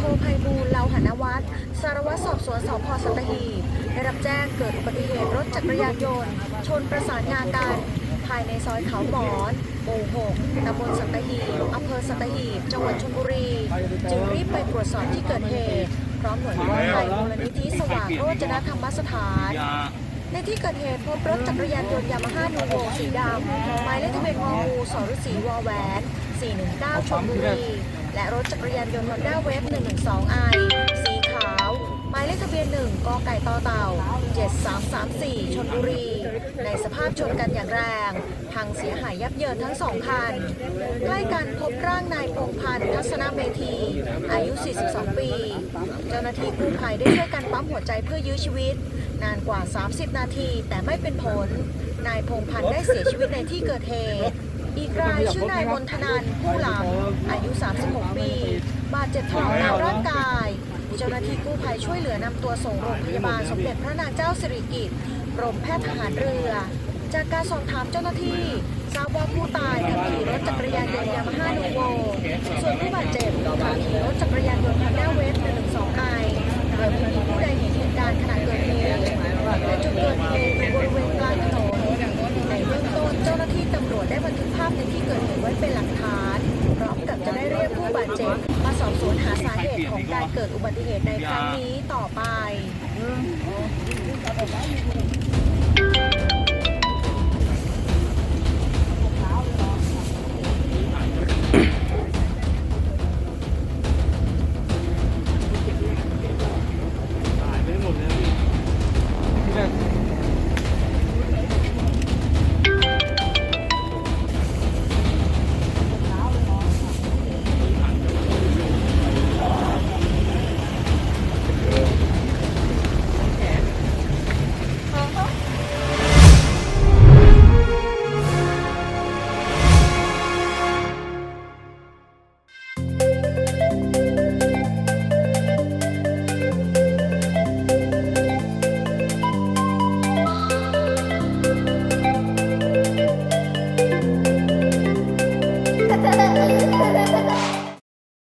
บูรณ์เลาหนวัฒน์สารวัตรสอบสวนสพสัตหีบได้รับแจ้งเกิดอุบัติเหตุรถจักรยานยนต์ ชนประสานงานกัน ภายในซอยเขาหมอนหมู่6ตำบลสัตหีบอำเภอสัตหีบ จังหวัดชลบุรี จึงรีบไปตรวจสอบที่เกิดเหตุ พร้อมหน่วยกู้ภัยมูลนิธิสว่างโรจนธรรมสถานในที่เกิดเหตุพบรถจักรยานยนต์ยามาฮ่านูโวสีดำหมายเลขทะเบียนงองูสรสีวอแหวน 419ชลบุรี และรถจักรยานยนต์ฮอนด้าเวฟ 112i สีขาว หมายเลขทะเบียน 1กไก่ต่อเต่า 7334ชลบุรี ในสภาพชนกันอย่างแรง พังเสียหายยับเยินทั้งสองคัน ใกล้กันพบร่างนายพงพันธ์ทัศนเมธี อายุ 42 ปี เจ้าหน้าที่กู้ภัยได้ช่วยกันปั๊มหัวใจเพื่อยื้อชีวิต นานกว่า 30 นาทีแต่ไม่เป็นผล นายพงพันธ์ได้เสียชีวิตในที่เกิดเหตุ อีกรายชื่อนายมนทนานผู้หลัง อายุ 36 ปี บาดเจ็บถลอกตามร่างกาย เจ้าหน้าที่กู้ภัยช่วยเหลือนำตัวส่งโรงพยาบาลสมเด็จพระนางเจ้าสิริกิติ์กรมแพทย์ทหารเรือ จากการสอบถามเจ้าหน้าที่ทราบว่าผู้ตายขับขี่รถจักรยานยนต์ยามาฮ่านูโวส่วนผู้บาดเจ็บขับขี่รถจักรยาน บันทึกภาพในที่เกิดเหตุไว้เป็นหลักฐานพร้อมกับจะได้เรียกผู้บาดเจ็บมาสอบสวนหาสาเหตุของการเกิดอุบัติเหตุในครั้งนี้ต่อไป